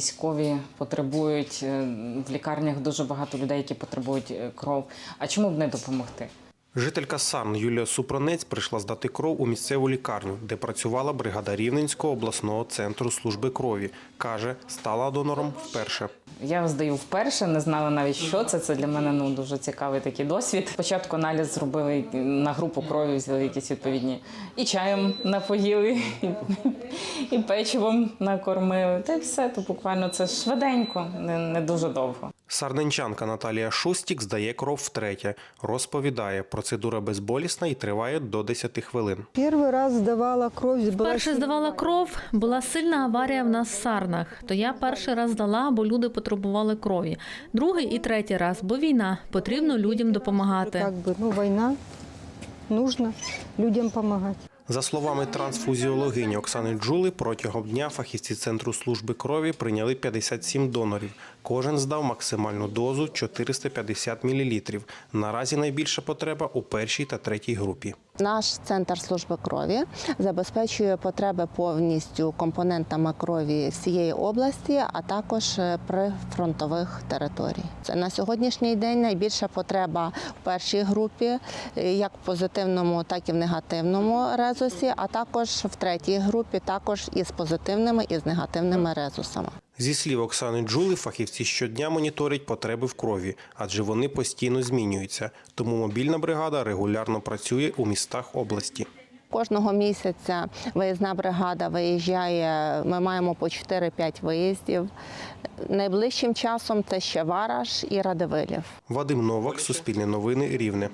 Військові потребують е, в лікарнях дуже багато людей, які потребують е, кров. А чому б не допомогти? Жителька Сан Юлія Супронець прийшла здати кров у місцеву лікарню, де працювала бригада Рівненського обласного центру служби крові. Каже, стала донором вперше. Я здаю вперше, не знала навіть, що це. Це для мене ну дуже цікавий такий досвід. Спочатку аналіз зробили на групу крові, взяли якісь відповідні і чаєм напоїли, і, печивом накормили. Та й все. То буквально це швиденько, не, не дуже довго. Сарненчанка Наталія Шустік здає кров втретє. Розповідає, процедура безболісна і триває до 10 хвилин. Перший раз здавала кров. Була Перше здавала кров, була сильна аварія в нас в Сарнах. То я перший раз здала, бо люди потребували крові. Другий і третій раз, бо війна. Потрібно людям допомагати. Так би ну, війна нужна людям помогать. За словами трансфузіологині Оксани Джули, протягом дня фахівці центру служби крові прийняли 57 донорів. Кожен здав максимальну дозу 450 мл. Наразі найбільша потреба у першій та третій групі. Наш центр служби крові забезпечує потреби повністю компонентами крові всієї області, а також е, прифронтових територій. Це на сьогоднішній день найбільша потреба в першій групі, е, як в позитивному, так і в негативному резусі, а також в третій групі, також із позитивними і з негативними резусами. Зі слів Оксани Джули, фахівці щодня моніторять потреби в крові, адже вони постійно змінюються. Тому мобільна бригада регулярно працює у містах області. Кожного місяця виїзна бригада виїжджає. Ми маємо по 4-5 виїздів. Найближчим часом це ще Вараш і Радивилів. Вадим Новак, Суспільне новини, Рівне.